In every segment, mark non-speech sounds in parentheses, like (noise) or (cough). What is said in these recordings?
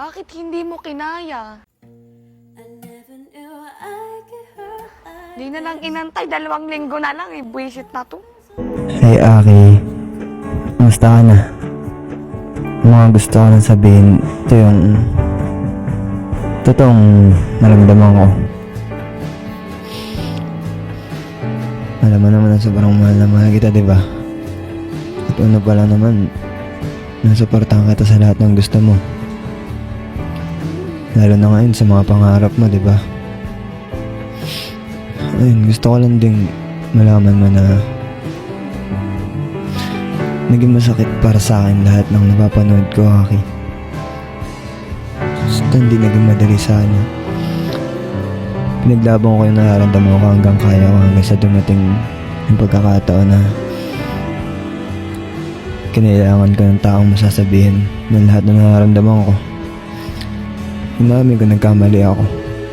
Bakit hindi mo kinaya? Di na lang inantay, dalawang linggo na lang eh. Buwisit na to. Hey Aki, kumusta ka na? Mga gusto ko lang sabihin, ito yung totoong naramdaman ko. Alam mo naman na sobrang mahal na mahal kita, di ba? At una pa lang naman, nasuportahan kita sa lahat ng gusto mo. Lalo na ngayon sa mga pangarap mo, di ba? Ayun, gusto ko lang ding malaman mo na Naging masakit para sa akin lahat ng napapanood ko, Aki. Basta hindi naging madali sa akin. Pinaglaban ko yung nararamdaman ko hanggang kaya ko hanggang sa dumating yung pagkakataon na kinailangan ko ng taong masasabihin ng lahat ng nararamdaman ko. Inamin ko nagkamali ako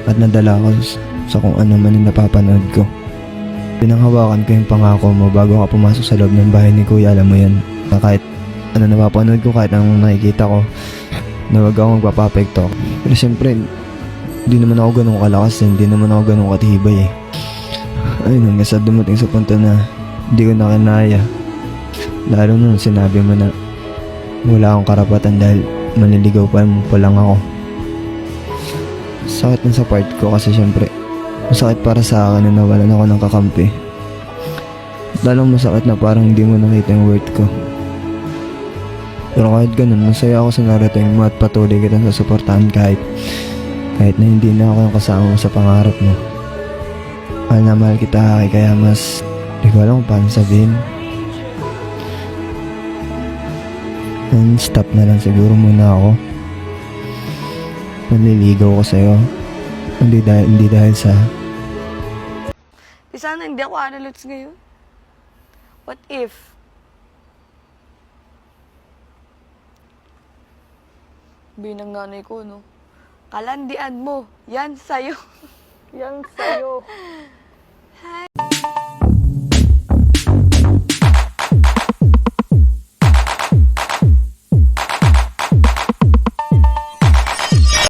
at nadala ako s- sa kung ano man yung napapanood ko. Pinanghawakan ko yung pangako mo bago ka pumasok sa loob ng bahay ni Kuya, alam mo yan. Na kahit ano napapanood ko, kahit anong nakikita ko, na wag ako magpapapekto. Pero siyempre, hindi naman ako ganun kalakas, hindi naman ako ganun katibay eh. Ayun, hanggang sa dumating sa punto na hindi ko na kinaya. Lalo nung sinabi mo na wala akong karapatan dahil manliligaw pa, pa lang ako. Sakit na sa part ko kasi siyempre Masakit para sa akin na nawalan ako ng kakampi. Lalong masakit na parang hindi mo nakita yung worth ko. Pero kahit ganun, masaya ako sa narating mo at patuloy kitang sasuportahan kahit kahit na hindi na ako yung kasama mo sa pangarap mo. Mahal na mahal kita, Aki, kaya mas hindi ko alam kung paano sabihin. And stop na lang siguro muna ako. Naliligaw ko sa'yo. Hindi dahil, hindi dahil sa Di sana hindi ako analuts ngayon. What if? Binang nanay ko, no? Kalandian mo. Yan sa'yo. (laughs) Yan sa'yo. (laughs) Hi,